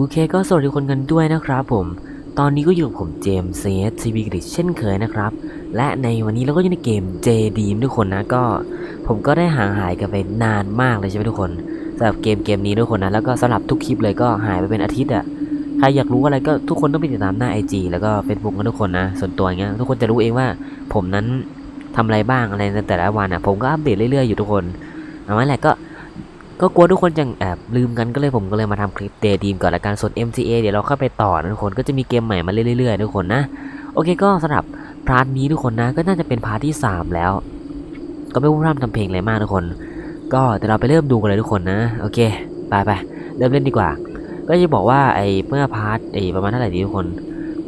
โอเคก็สวัสดีทุกคนกันด้วยนะครับผม ตอนนี้ก็อยู่กับผมเจมส์เซสซีบีกริชเช่นเคยนะครับ และในวันนี้เราก็อยู่ในเกม j d ทุกคนนะก็ผมก็ได้ห่างหายกันไปนานมากเลยใช่ไหมทุกคนสำหรับเกมเกมนี้ทุกคนนะแล้วก็สำหรับทุกคลิปเลยก็หายไปเป็นอาทิตย์อะใครอยากรู้อะไรก็ทุกคนต้องไปติดตามหน้า IG แล้วก็ Facebook กันทุกคนนะส่วนตัวอย่างเงี้ยทุกคนจะรู้เองว่าผมนั้นทำอะไรบ้างอะไรในแต่ละวันอะผมก็อัปเดตเรื่อยๆอยู่ทุกคนเอาไว้แหละก็ ก็กลัวทุกคนจะแอบลืมกันก็เลยผมก็เลยมาทำคลิปเดดีมก่อนละกันส่วน MCA เดี๋ยวเราเข้าไปต่อนะทุกคนก็จะมีเกมใหม่มาเรื่อยๆทุกคนนะโอเคก็สำหรับพาร์ทนี้ทุกคนนะก็น่าจะเป็นพาร์ทที่ 3 แล้ว ก็ไม่พูดร่ำทำเพลงอะไรมากทุกคน ก็เดี๋ยวเราไปเริ่มดูกันเลยทุกคนนะโอเคไปไปเริ่มเล่นดีกว่า ก็จะบอกว่าไอ้เมื่อพาร์ทไอ้ประมาณเท่าไหร่ดีทุกคน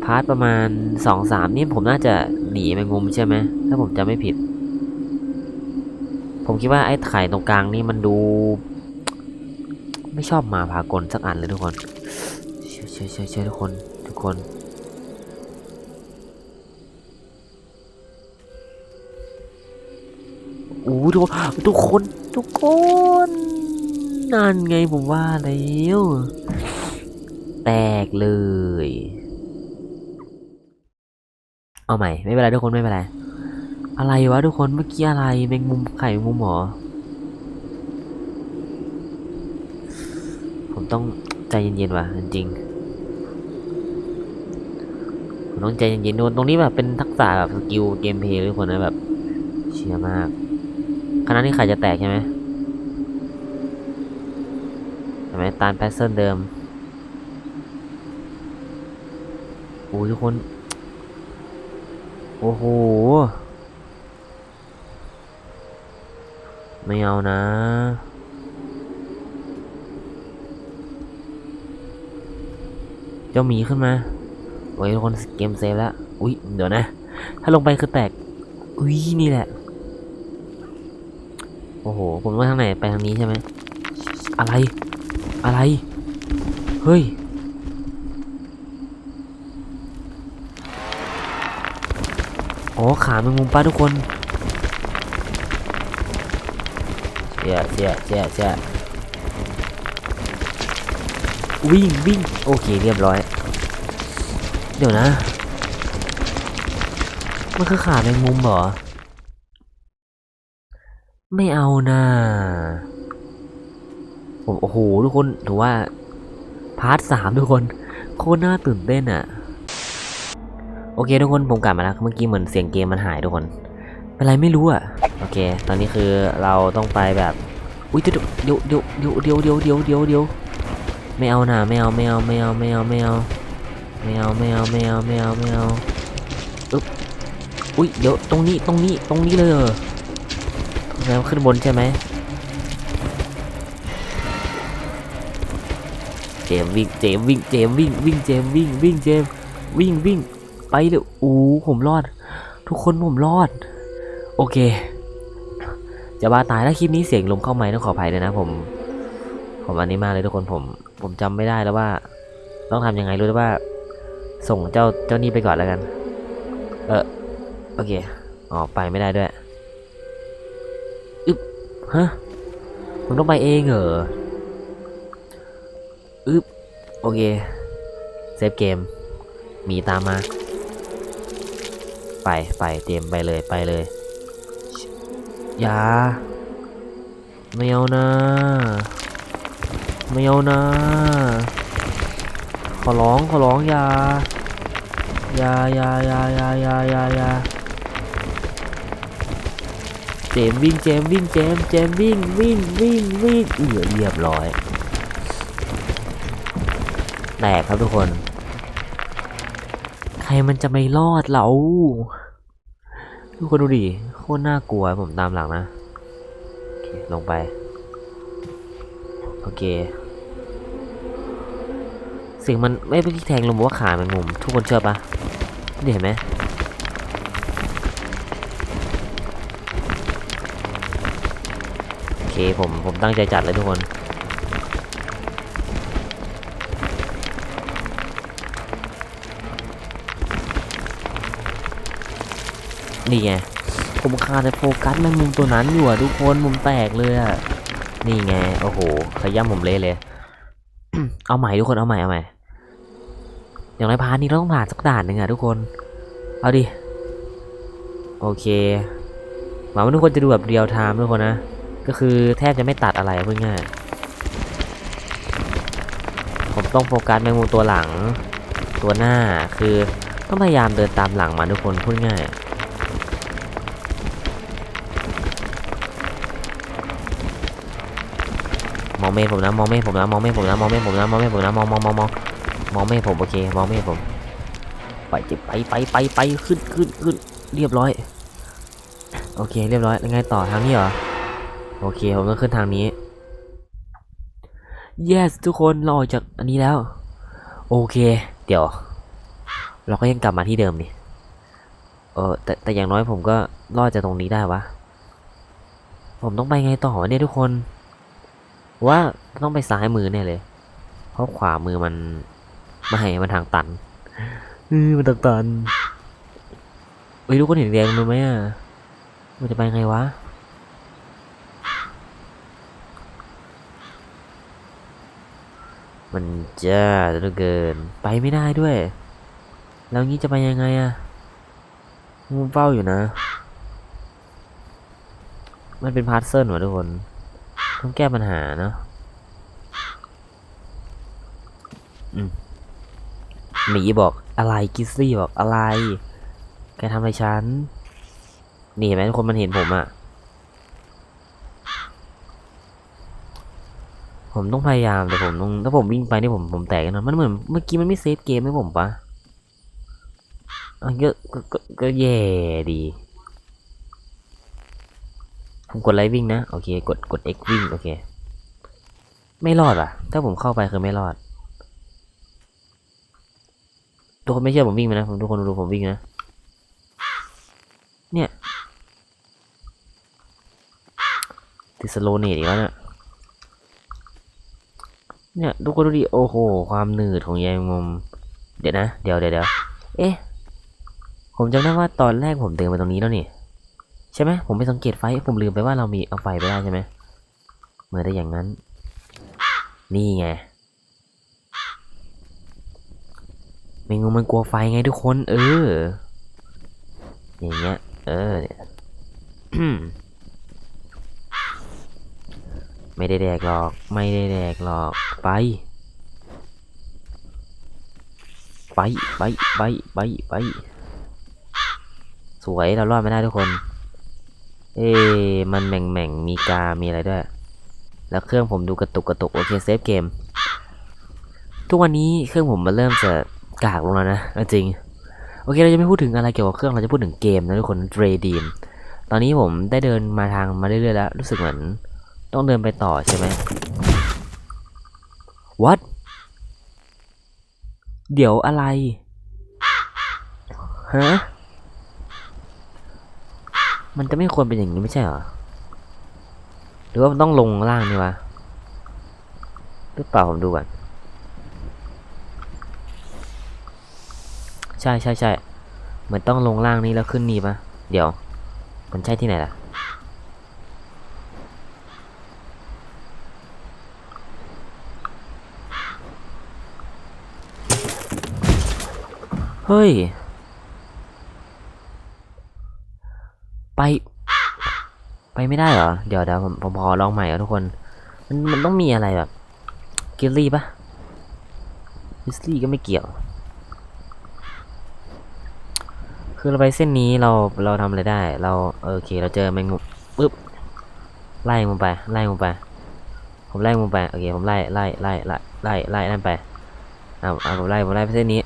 พาร์ทประมาณ2-3นี่ผมน่าจะหนีแมงมุมใช่ไหมถ้าผมจำไม่ผิด ผมคิดว่าไอ้ไข่ตรงกลางนี่มันดู ไม่ชอบมาพากลสักอันเลยทุกคนเชื่อเชื่อเชื่อเชื่อทุกคนทุกคนโอ้ทุกทุกคนทุกคนนั่นไงผมว่าแล้วแตกเลย เอาใหม่ไม่เป็นไรทุกคนไม่เป็นไรอะไรวะทุกคนเมื่อกี้อะไรแมงมุมไข่มุมหรอ ผม ต้องใจเย็นๆว่ะจริงๆต้องใจเย็นๆโดนตรงนี้แบบเป็นทักษะแบบสกิลเกมเพลย์ทุกคนนะแบบเชียร์มากคณะนี้ใครจะแตกใช่ไหมเห็นไหมตามแพทเทิร์นเดิมโอ้ยทุกคน โอ้โห ไม่เอานะ เจ้าหมีขึ้นมาโอ้ยทุกคนเกมเซฟแล้ว อุ้ยเดี๋ยวนะ ถ้าลงไปคือแตก อุ้ยนี่แหละ โอ้โห ผมว่าทางไหนไปทางนี้ใช่ไหม อะไร อะไร เฮ้ย อ๋อ ขาแมงมุมป้าทุกคนเสียเสียเสียเสียวิ่งวิ่ง โอเคเรียบร้อย เดี๋ยวนะ มันคือขาแมงมุมเหรอ ไม่เอานะผมโอ้โหทุกคนถือว่า พาร์ทสามทุกคน โคตรน่าตื่นเต้นอะโอเคทุกคนผมกลับมาแล้ว เมื่อกี้เหมือนเสียงเกมมันหายทุกคน เป็นไรไม่รู้อะโอเค ตอนนี้คือเราต้องไปแบบ อุ้ยเดี๋ยวเดี๋ยวเดี๋ยวเดี๋ยวเดี๋ยวเดี๋ยวเดี๋ยวเดี๋ยว ไม่เอาหนะไม่เอาไม่เอาไม่เอาไม่เอาไม่เอาไม่เอาไม่เอาไม่เอาไม่เอาไม่เอาอึ๊บอุ้ยเดี๋ยวตรงนี้ตรงนี้ตรงนี้เลยเหรอแล้วขึ้นบนใช่ไหมเจมวิ่งเจมวิ่งเจมวิ่งวิ่งเจมวิ่งวิ่งเจมวิ่งวิ่งไปเลยอู้ผมรอด ทุกคนผมรอด โอเค จะบ้าตายถ้าคลิปนี้เสียงลมเข้าไม้ต้องขออภัยด้วยนะผม ผมอันนี้มากเลยทุกคนผม ผมจำไม่ได้แล้วว่า ต้องทำยังไงรู้แต่ว่า ส่งเจ้าเจ้านี่ไปก่อนแล้วกัน เออโอเคอ๋อไปไม่ได้ด้วยอึบฮะผมต้องไปเองเหรออึบโอเคเซฟเกมมีตามมา ไปไปเตรียมไปเลยไปเลยอย่าไม่เอานะ ไม่เอานะ ขอร้องขอร้องอย่าอย่าอย่าอย่าอย่าอย่าอย่าอย่าเจมวิ่งเจมวิ่งเจมเจมวิ่งวิ่งวิ่งวิ่งเอือเรียบร้อยแตกครับทุกคน ใครมันจะไม่รอดเราทุกคนดูดิโคตรน่ากลัวผมตามหลังนะลงไป โอเค สียงมันไม่เป็นที่แทงลมบอกว่าขามันมุมทุกคนเชื่อปะนี่เห็นไหมโอเคผมผมตั้งใจจัดเลยทุกคนนี่ไงผมคาดในโฟกัสแมงมุมตัวนั้นอยู่อะทุกคนมุมแตกเลยอะนี่ไง โอ้โห ขย้ำผมเละเลย เอาใหม่ทุกคน เอาใหม่ เอาใหม่ อย่างไรพาร์ทนี้เราต้องผ่านสักด่านหนึ่งอะทุกคน เอาดิ โอเค หวังว่าทุกคนจะดูแบบเรียลไทม์ทุกคนนะ ก็คือแทบจะไม่ตัดอะไรอะพูดง่าย ผมต้องโฟกัสแมงมุมตัวหลัง ตัวหน้า คือต้องพยายามเดินตามหลังมาทุกคนพูดง่ายมองเมฆผมนะมองเมฆผมนะมองเมฆผมนะมองเมฆผมนะมองเมฆผมนะมองมองมองมอง มองเมฆผมโอเคมองเมฆผมไปจิไปไปไปไปขึ้นขึ้นขึ้นเรียบร้อย โอเค เรียบร้อยแล้วไงต่อทางนี้เหรอโอเคผมต้องขึ้นทางนี้ yes ทุกคนเราออกจากอันนี้แล้ว โอเค เดี๋ยว เราก็ยังกลับมาที่เดิมนี่เออแต่แต่อย่างน้อยผมก็รอดจากตรงนี้ได้วะผมต้องไปไงต่อเนี่ยทุกคน ว่าต้องไปซ้ายมือเนี่ยเลย เพราะขวามือมัน ไม่ให้มันทางตันเออมันทางตันเฮ้ยทุกคนเห็นแดงมันไหมอะ มันจะไปไงวะ มันจ้าเหลือเกิน ไปไม่ได้ด้วย แล้วงี้จะไปยังไงอะมุมเฝ้าอยู่นะ มันเป็นพาร์ทเซิลวะทุกคน ต้องแก้ปัญหาเนาะอืม หมีบอกอะไรกิซซี่บอกอะไร แกทำอะไรฉัน นี่เห็นไหมทุกคนมันเห็นผมอะผมต้องพยายามแต่ผมต้องถ้าผมวิ่งไปนี่ผมผมแตกแน่นอนมันเหมือนเมื่อกี้มันไม่เซฟเกมให้ผมปะอันก็ก็ก็แย่ดีผมกดไลค์วิ่งนะ โอเค กดกด X วิ่ง โอเค ไม่รอดอะ ถ้าผมเข้าไปคือไม่รอด ทุกคนไม่เชื่อผมวิ่งไหมนะผมทุกคนดูผมวิ่งนะ เนี่ย ติดสโลเนตอีกแล้วเนี่ยเนี่ยทุกคนดูดิโอ้โห ความหนืดของยายมุม เดี๋ยวนะ เดี๋ยวเดี๋ยวเดี๋ยวเอ๊ะ ผมจำได้ว่าตอนแรกผมเดินมาตรงนี้แล้วนี่ ใช่ไหมผมไปสังเกตไฟ ผมลืมไปว่าเรามีเอาไฟไปได้ใช่ไหมเมื่อได้อย่างนั้น นี่ไงแมงมุมมันกลัวไฟไงทุกคน เออ อย่างเงี้ย เออเนี่ยไม่ได้แดกหรอก ไม่ได้แดกหรอกไปไปไปไปไปไปสวยเรารอดไม่ได้ทุกคน เอ๊มันแหม่งแหม่งมีกา มีอะไรด้วย แล้วเครื่องผมดูกระตุกกระตุกโอเคเซฟเกม ทุกวันนี้เครื่องผมมันเริ่มจะ กากลงแล้วนะจริง โอเคเราจะไม่พูดถึงอะไรเกี่ยวกับเครื่องเราจะพูดถึงเกมนะทุกคนเดรดีมตอนนี้ผมได้เดินมาทางมาเรื่อยๆแล้ว รู้สึกเหมือน ต้องเดินไปต่อใช่ไหม what เดี๋ยวอะไร ฮะ มันจะไม่ควรเป็นอย่างนี้ไม่ใช่เหรอ หรือว่ามันต้องลงล่างนี่วะหรือเปล่าผมดูก่อน ใช่ใช่ใช่เหมือนต้องลงล่างนี้แล้วขึ้นนี่ปะเดี๋ยว มันใช่ที่ไหนล่ะ เฮ้ย ไป ไปไม่ได้เหรอ เดี๋ยวเดี๋ยวผมผมขอลองใหม่อะทุกคน มันมันต้องมีอะไรแบบกิลลี่ปะกิลลี่ก็ไม่เกี่ยว คือเราไปเส้นนี้เราเราทำอะไรได้ เราโอเค เราเจอแมงมุมปุ๊บไล่มันไปไล่มันไป ผมไล่มันไปโอเคผมไล่ไล่ไล่ไล่ไล่ไล่นั่นไปเอาเอาผมไล่ผมไล่ไปเส้นนี้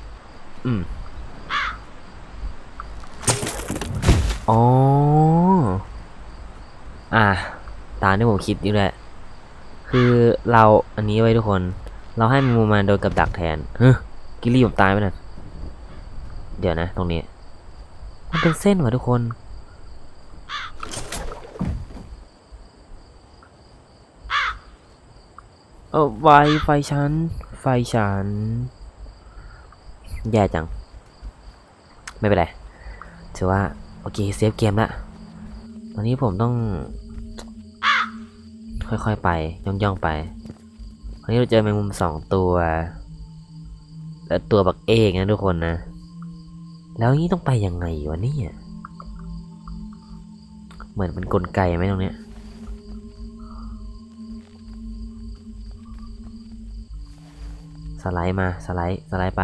อืมอ๋ออ่าตามที่ผมคิดอยู่แหละคือเราอันนี้ไว้ทุกคน เราให้แมงมุมมาโดนกับดักแทนเฮ้กิลี่ผมตายไปนั่นเดี๋ยวนะ ตรงนี้ มันเป็นเส้นว่ะทุกคน เออไฟไฟฉัน ไฟฉัน แย่จัง ไม่เป็นไร ถือว่า โอเค เซฟเกมละ ตอนนี้ผมต้อง ค่อยๆไป ย่องๆไปวันนี้เราเจอแมงมุมสองตัว แล้วตัวบักเอกนะทุกคนนะ แล้วนี่ต้องไปยังไงวะเนี่ยเหมือนเป็นนกลไกไหมตรงเนี้ยสไลด์มาสไลด์สไลด์ไป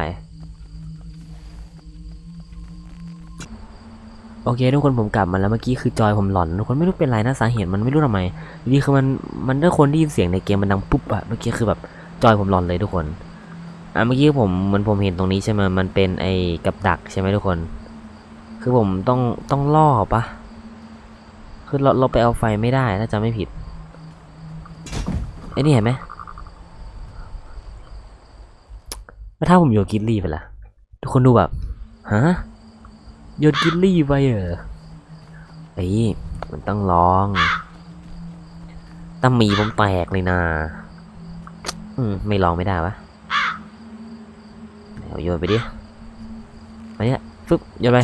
โอเคทุกคนผมกลับมาแล้วเมื่อกี้คือจอยผมหลอนทุกคนไม่รู้เป็นไรนะสาเหตุมันไม่รู้ทำไมดีคือมันมันด้คนได้ยินเสียงในเกมมันดังปุ๊บอะเมื่อกี้คือแบบจอยผมหลอนเลยทุกคน อะเมื่อกี้ผมเหมันผมเห็นตรงนี้ใช่ไหมมันเป็นไอ้กับดักใช่ไหมทุกคน คือผมต้องต้องล่อปะคือเราเราไปเอาไฟไม่ได้ถ้าจำไม่ผิดไอ้นี่เห็นไหมแล้วถ้าผมโยนกิลลี่ไปล่ะ ทุกคนดูแบบฮะโยนกิลลี่ไปเหรอไอ้มันต้องลองตามีผมแตกเลยนะ อืม ไม่ลองไม่ได้วะ เดี๋ยวโยนไปดิมาเนี่ยฟึบโยนไป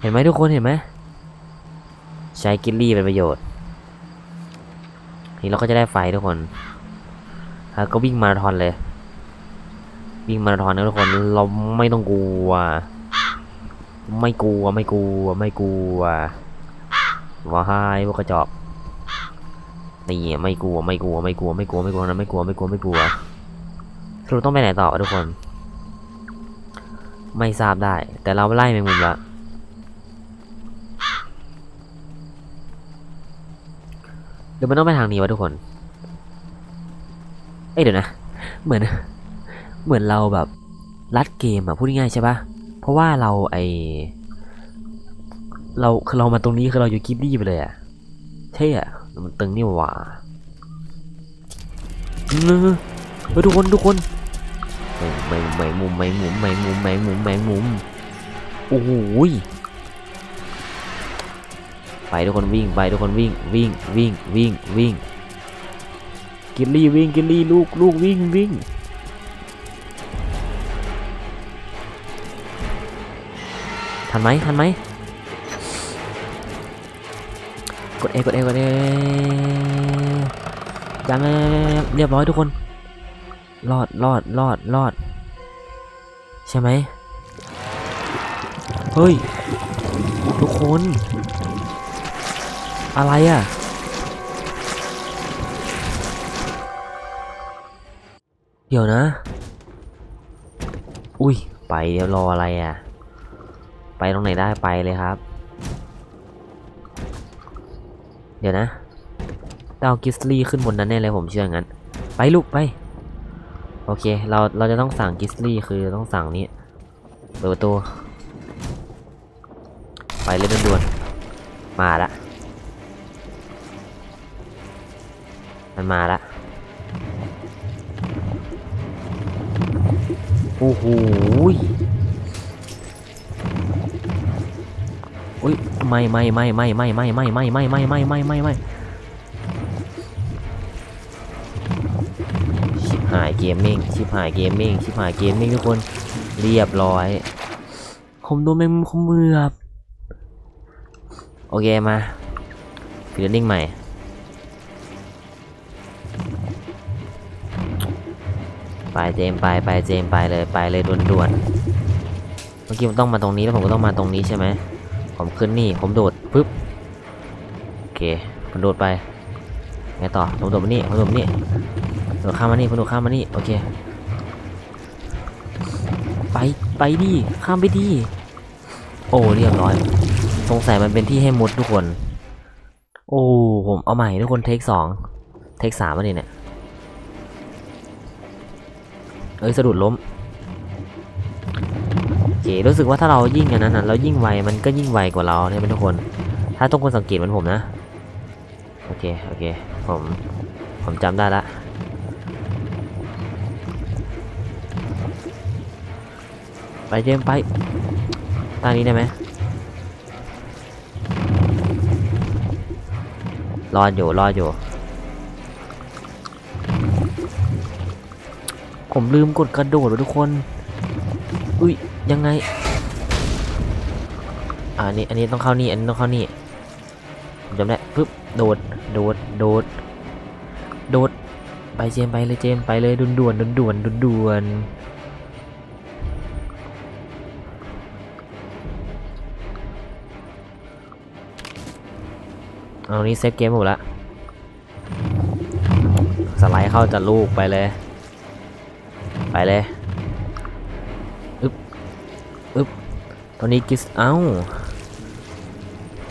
เห็นไหมทุกคนเห็นไหมใช้กิลลี่เป็นประโยชน์ นี่เราก็จะได้ไฟทุกคนแล้วก็วิ่งมาราธอนเลย วิ่งมาราธอนนะทุกคน เราไม่ต้องกลัว ไม่กลัว ไม่กลัว ไม่กลัวว้ายพวกกระจอกนี่ไม่กลัว ไม่กลัว ไม่กลัว ไม่กลัว ไม่กลัวนะไม่กลัว ไม่กลัว ไม่กลัว สรุปต้องไปไหนต่อทุกคน ไม่ทราบได้ แต่เราไล่แมงมุมละหรือมันต้องไปทางนี้วะทุกคน เอ้ยเดี๋ยวนะ เหมือน เหมือนเราแบบลัดเกมอะพูดง่ายใช่ปะเพราะว่าเราไอเราคือเรามาตรงนี้คือเราอยู่กิฟดี้ไปเลยอะใช่อะมันตึงนี่หว่าเออเฮ้ยทุกคนทุกคน ไม่ไม่มุมไม่มุมไม่มุมไม่มุมไม่มุมโอ้โหยไปทุกคนวิ่งไปทุกคนวิ่งวิ่งวิ่งวิ่งวิ่งกิลลี่วิ่งกิลลี่ลูกลูกวิ่งวิ่งทันไหมทันไหมกด A กด A กด A ยังเรียบร้อยทุกคน รอดรอดรอดรอด ใช่ไหมเฮ้ย ทุกคน อะไรอะ เดี๋ยวนะ อุ้ย ไปเดี๋ยวรออะไรอะ ไปตรงไหนได้ไปเลยครับ เดี๋ยวนะดาวกิสลี่ขึ้นบนนั้นแน่เลยผมเชื่องั้น ไปลูกไป โอเค เราเราจะต้องสั่งกิสลี่คือต้องสั่งนี้เปิดประตูไปเลยด่วนมาละมันมาละโอ้โหยอุ้ยไม่ไม่ไม่ไม่ไม่ไม่ไม่ไม่ไม่ไม่ไม่ไม่ไม่ เกมมิ่งชิบหายเกมมิ่งชิบหายเกมมิ่งทุกคนเรียบร้อย ผมโดนแมงมุมเขมือบ โอเคมาฟิลลิ่งใหม่ ไปเจมส์ไปไปเจมส์ไปเลยไปเลยด่วนๆ เมื่อกี้ผมต้องมาตรงนี้แล้วผมก็ต้องมาตรงนี้ใช่ไหม ผมขึ้นนี่ผมโดดปึ๊บ โอเคผมโดดไป ไงต่อผมโดดมานี่ผมโดดมานี่ โดดข้ามมานี่ผมโดดข้ามมานี่โอเค ไปไปดิข้ามไปดิโอ้เรียบร้อย สงสัยมันเป็นที่ให้มุดทุกคน โอ้ผมเอาใหม่ทุกคนเทคสองเทคสามมาดิเนี่ย เอ้ยสะดุดล้มโอเครู้สึกว่าถ้าเรายิ่งอันนั้นนะเรายิ่งไวมันก็ยิ่งไวกว่าเราเนี่ยเป็นทุกคน ถ้าทุกคนสังเกตเหมือนผมนะ โอเค โอเค ผม ผมจำได้ละ ไปเจมไปตางนี้ได้ไหมรอดอยู่รอดอยู่ ผมลืมกดกระโดดทุกคน อุ้ยยังไงอ่านี่อันนี้ต้องเข้านี่อันนี้ต้องเข้านี่ผมจำได้ปึ๊บโดดโดดโดดโดดไปเจมไปเลยเจมไปเลยด่วนด่วนด่วนด่วนด่วน ด่วนเอานี่เซฟเกมหมดละสไลด์เข้าจะลูกไปเลย ไปเลยอึ๊บอึ๊บตอนนี้กิสเอ้า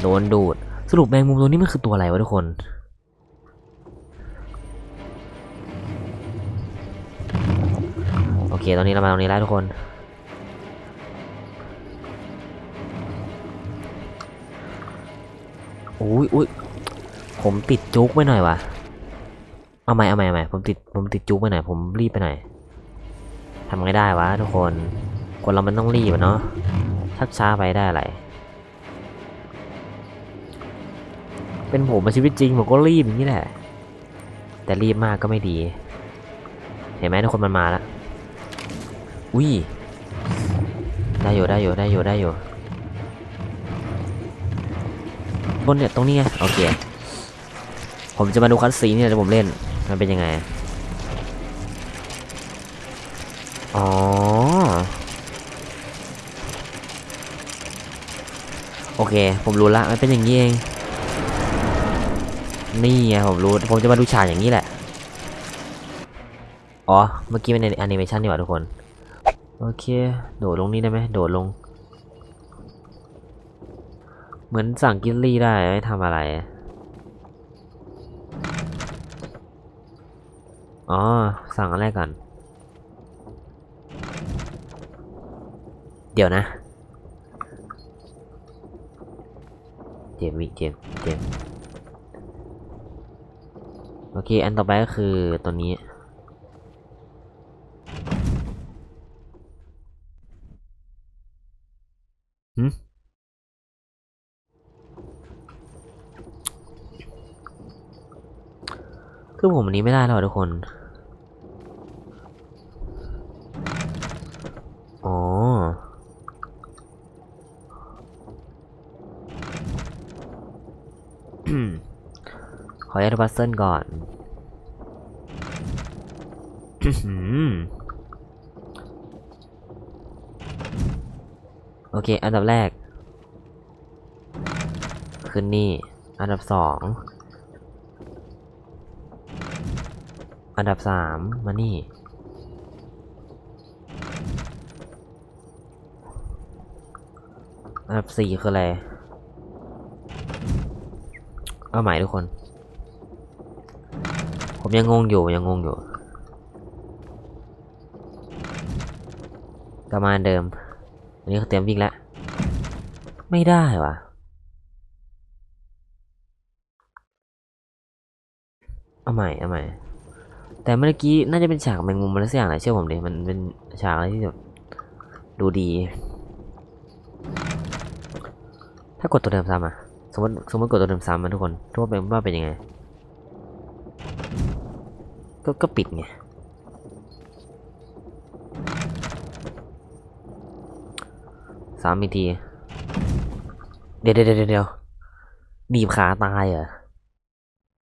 โดนดูด สรุปแมงมุมตัวนี้มันคือตัวอะไรวะทุกคนโอเคตอนนี้เรามาตรงนี้แล้วทุกคนอุ้ยอุ้ย ผมติดจุกไว้หน่อยวะเอาใหม่เอาใหม่เอาใหม่ผมติดผมติดจุกไปหน่อยผมรีบไปหน่อยทำไงได้วะทุกคน คนเรามันต้องรีบอะเนาะชักช้าไปได้อะไร เป็นผมมาชีวิตจริงผมก็รีบอย่างนี้แหละ แต่รีบมากก็ไม่ดี เห็นไหมทุกคนมันมาแล้วอุ้ยได้อยู่ได้อยู่ได้อยู่ได้อยู่บนเนี่ยตรงนี้ไงโอเค ผมจะมาดูคัสซีนี่ยที่ผมเล่น มันเป็นยังไง อ๋อ โอเค ผมรู้ละ มันเป็นอย่างนี้เอง นี่ไงผมรู้ ผมจะมาดูฉากอย่างนี้แหละ อ๋อ เมื่อกี้เป็นแอนิเมชันนี่หว่าทุกคน โอเค โดดลงนี่ได้ไหม โดดลง เหมือนสั่งกินลี่ได้ไม่ทำอะไร อ๋อ สั่งอันแรก่อน เดี๋ยวนะ เจมส์วิเจมเจมโอเค อันต่อไปก็คือตัวนี้หืมคือผมอันนี้ไม่ได้หรอกทุกคน อ๋อ ข ออนุญาตบัสเซิลก่อน โอเค อันดับแรก ขึ้นนี่ อันดับสอง อันดับสามมานี่ อันดับสี่คืออะไร เอาใหม่ทุกคน ผมยังงงอยู่ยังงงอยู่กลับมาอันเดิม อันนี้เขาเตรียมวิ่งแล้ว ไม่ได้วะเอาใหม่เอาใหม่ แต่เมื่อกี้น่าจะเป็นฉากแมงมุมอะไรสักอย่างแหละเชื่อผมดิมันเป็นฉากอะไรที่แบบดูดี ถ้ากดตัวเดิมซ้ำอะสมมติสมมติกดตัวเดิมซ้ำมันทุกคนทุกคนเป็นว่าเป็นยังไง ก็ก็ปิดไงสามอีกที เดี๋ยวเดี๋ยวเดี๋ยวเดี๋ยวหนีบขาตายเหรอ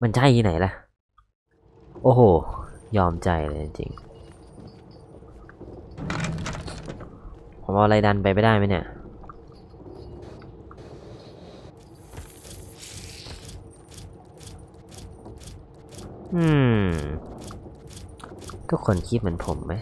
มันใช่ที่ไหนล่ะ โอ้โห ยอมใจเลยจริง ผมเอาอะไรดันไปไม่ได้ไหมเนี่ยอืม ทุกคนคิดเหมือนผมไหม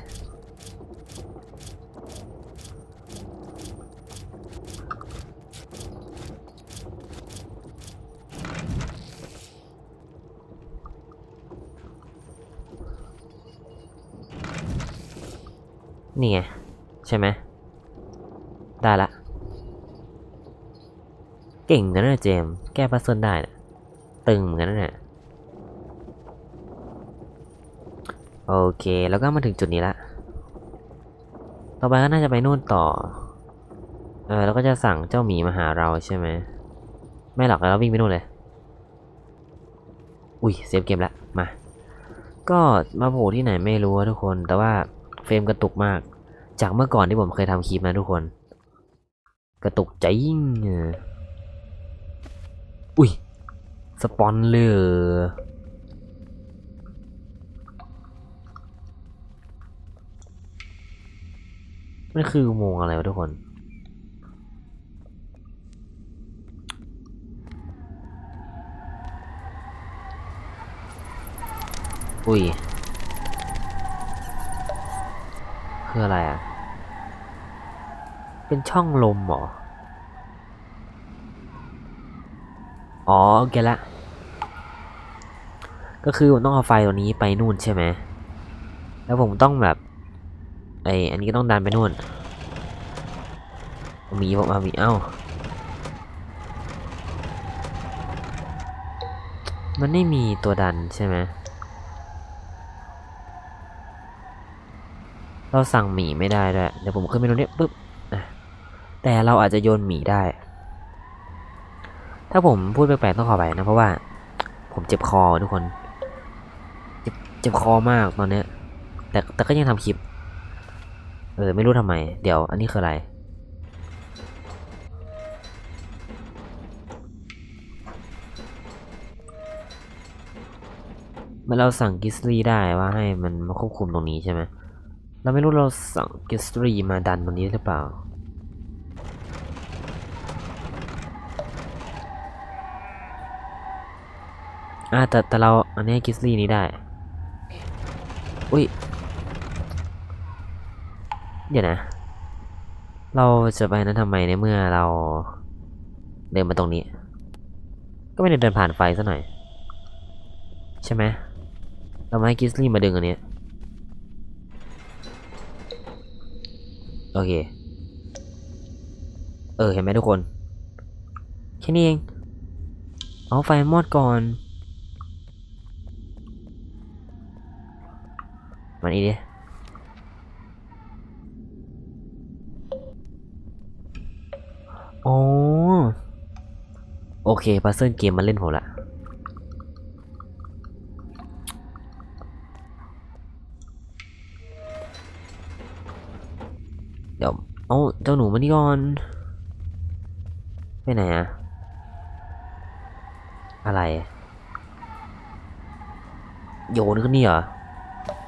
นี่ไง ใช่ไหม ได้ละ เก่งนะเนี่ยเจม แก้พัซเซิลได้นะตึงเหมือนกันนะเนี่ย โอเค แล้วก็มาถึงจุดนี้ละ ต่อไปก็น่าจะไปนู่นต่อ เออ แล้วก็จะสั่งเจ้าหมีมาหาเราใช่ไหม ไม่หรอกเราวิ่งไปนู่นเลย อุ้ยเซฟเกมละ มา ก็มาโผล่ที่ไหนไม่รู้ทุกคน แต่ว่าเฟรมกระตุกมาก จากเมื่อก่อนที่ผมเคยทำคลิปนะทุกคน กระตุกใจยิ่งอออุ้ย สปอนเลย มันคืออุโมงอะไรวะทุกคน อุ้ย คืออะไรอะ เป็นช่องลมเหรอ อ๋อโอเคละ ก็คือผมต้องเอาไฟตัวนี้ไปนู่นใช่ไหม แล้วผมต้องแบบ ไออันนี้ก็ต้องดันไปนู่น มีผมเอามีเอ้า มันไม่มีตัวดันใช่ไหมเราสั่งหมีไม่ได้ด้วย เดี๋ยวผมขึ้นไปตรงนี้ปุ๊บแต่เราอาจจะโยนหมีได้ ถ้าผมพูดแปลกๆต้องขอไปนะ เพราะว่า ผมเจ็บคอทุกคน เจ็บเจ็บคอมากตอนเนี้ยแต่แต่ก็ยังทำคลิป เออ ไม่รู้ทำไม เดี๋ยว อันนี้คืออะไร มันเราสั่งกิสลี่ได้ว่าให้มันมาควบคุมตรงนี้ใช่ไหมเราไม่รู้เราสั่งกิสลี่มาดันตรงนี้หรือเปล่า อ่าแต่แต่เราอันนี้กิสลี่นี้ได้ อุ้ย เดี๋ยวนะ เราจะไปนั้นทำไมในเมื่อเรา เดินมาตรงนี้ ก็ไม่ได้เดินผ่านไฟซะหน่อย ใช่ไหมเรามาให้กิสลี่มาดึงอันนี้โอเค เออ เห็นไหมทุกคน แค่นี้เอง เอาไฟมอดก่อนมานี่ดิอ๋อ โอ เคพัซเซิลเกมมาเล่นผมละเดี๋ยวเอาเจ้าหนูมานี่ก่อนไปไหนอะอะไร โยนขึ้นนี่เหรอ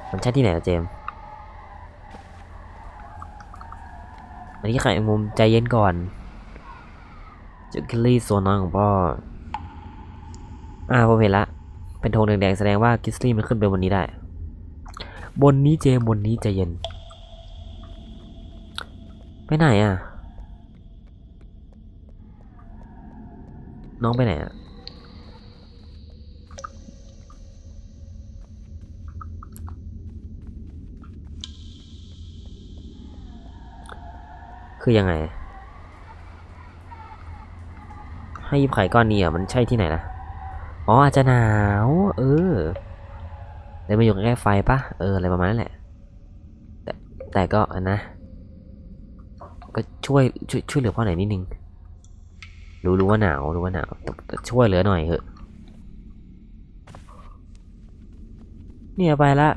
มันใช่ที่ไหนอะเจม อันนี้ไข่มุมใจเย็นก่อน เจุกิลลี่โซนน้อยของพ่อ อ่าผมเห็นละ เป็นธงแดงๆแสดงว่ากิสลี่มันขึ้นไปบนนี้ได้ บนนี้เจมบนนี้ใจเย็น ไปไหนอะ น้องไปไหนอะคือยังไง ให้ยิบไข่ก้อนนี้อะมันใช่ที่ไหนล่ะอ๋ออาจจะหนาว เออเดินมาอยู่ใกล้ไฟปะเอออะไรประมาณนั้นแหละ แต่แต่ก็นะ ก็ช่วยช่วยช่วยเหลือพ่อหน่อยนิดนึงรู้รู้ว่าหนาวรู้ว่าหนาวแต่แต่ช่วยเหลือหน่อยเถอะเนี่ยไปละ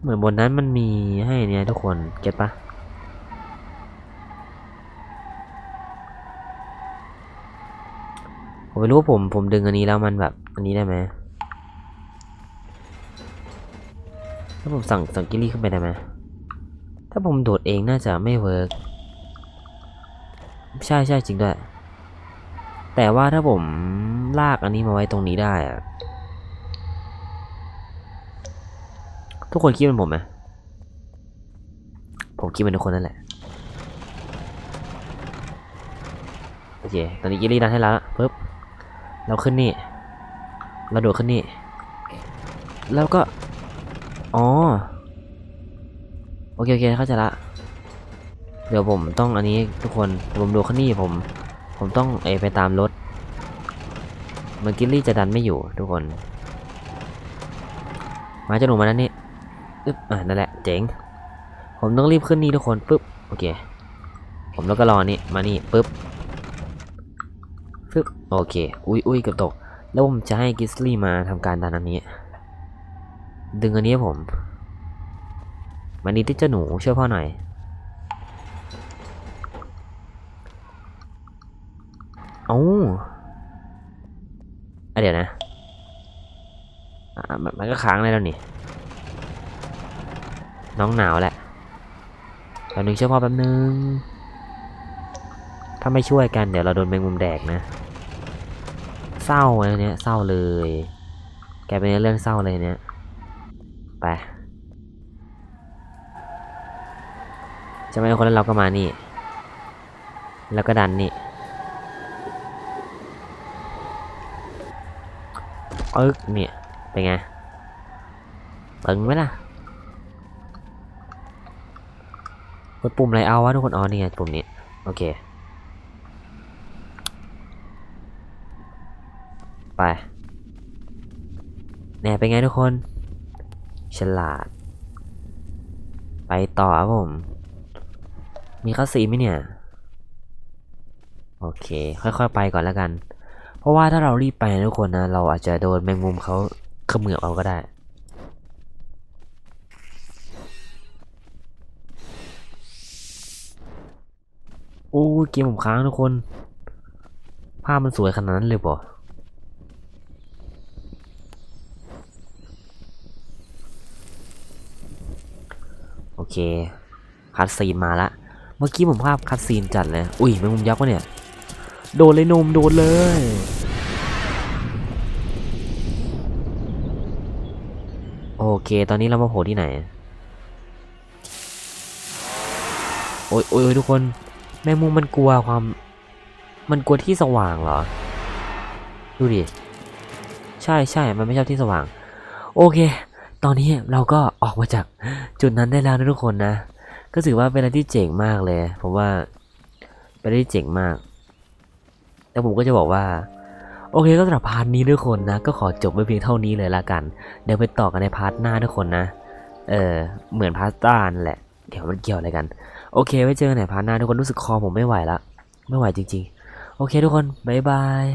เหมือนบนนั้นมันมีให้เนี่ยทุกคนเก็ตปะ ผมไม่รู้ผมผมดึงอันนี้แล้วมันแบบอันนี้ได้ไหมถ้าผมสั่งสั่งกิลลี่ขึ้นไปได้ไหมถ้าผมโดดเองน่าจะไม่เวิร์กใช่ใช่จริงด้วย แต่ว่าถ้าผมลากอันนี้มาไว้ตรงนี้ได้อะทุกคนคิดเป็นผมไหมผมคิดเป็นทุกคนนั่นแหละ โอเค ตอนนี้กิลลี่ดันให้แล้วปึ๊บ เราขึ้นนี่ เราโดดขึ้นนี่ แล้วก็ อ๋อ โอเคโอเคเข้าใจละ เดี๋ยวผมต้องอันนี้ทุกคนเดี๋ยวผมโดดขึ้นนี่ผม ผมต้องเออไปตามรถเหมือนกิลลี่จะดันไม่อยู่ทุกคน มาเจะหนูมานั่นนี่อึ๊บอ่านั่นแหละ เจ๋ง ผมต้องรีบขึ้นนี่ทุกคน ปึ๊บ โอเค ผมแล้วก็รอนี่ มานี่ ปึ๊บึบโอเค อุ้ยอุ้ยเกือบตก แล้วผมจะให้กิสลี่มาทำการดันอันนี้ ดึงอันนี้ผมมานี่ที่เจ้าหนูช่วยพ่อหน่อย เอ้าอะเดี๋ยวนะอะมันมันก็ค้างได้แล้วนี่ น้องหนาวแหละแป๊บนึงช่วยพ่อแป๊บนึง ถ้าไม่ช่วยกันเดี๋ยวเราโดนแมงมุมแดกนะ เศร้าอันเนี้ยเศร้าเลย แกเป็นเรื่องเศร้าเลยเนี้ยไปจะไม่คนแล้วเราก็มานี่ แล้วก็ดันนี่ปึ๊กเนี่ยเป็นไงตึงไหมล่ะกดปุ่มอะไรเอาวะทุกคนอ๋อนี่ไงปุ่มนี้ โอเค ไปเนี่ยเป็นไงทุกคน ฉลาด ไปต่อครับผม มีข้อสีไหมเนี่ย โอเค ค่อยๆไปก่อนแล้วกัน เพราะว่าถ้าเรารีบไปนะทุกคนนะ เราอาจจะโดนแมงมุมเขาเขมือบเอาก็ได้โอ้เกมผมค้างทุกคน ภาพมันสวยขนาดนั้นเลยป่ะโอ เคคัดซีนมาละ เมื่อกี้ผมภาพคัดซีนจัดเลย อุ้ยแมงมุมยักษ์วะเนี่ย โดนเลยนมโดนเลย โอเค ตอนนี้เรามาโผล่ที่ไหน โอ้ยโอ้ยโอ้ยทุกคน แมงมุมมันกลัวความ มันกลัวที่สว่างเหรอ ดูดิ ใช่ใช่มันไม่ชอบที่สว่าง โอเค ตอนนี้เราก็ออกมาจากจุดนั้นได้แล้วนะทุกคนนะ ก็ถือว่าเป็นอะไรที่เจ๋งมากเลย ผมว่าเป็นอะไรที่เจ๋งมากแต่ผมก็จะบอกว่าโอเคก็สำหรับพาร์ทนี้ทุกคนนะ ก็ขอจบไว้เพียงเท่านี้เลยละกัน เดี๋ยวไปต่อกันในพาร์ทหน้าทุกคนนะ เออเหมือนพาสต้านั่นแหละ เดี๋ยวมันเกี่ยวอะไรกัน โอเคไว้เจอกันในพาร์ทหน้าทุกคนรู้สึกคอผมไม่ไหวละ ไม่ไหวจริง ๆ โอเคทุกคน บ๊ายบาย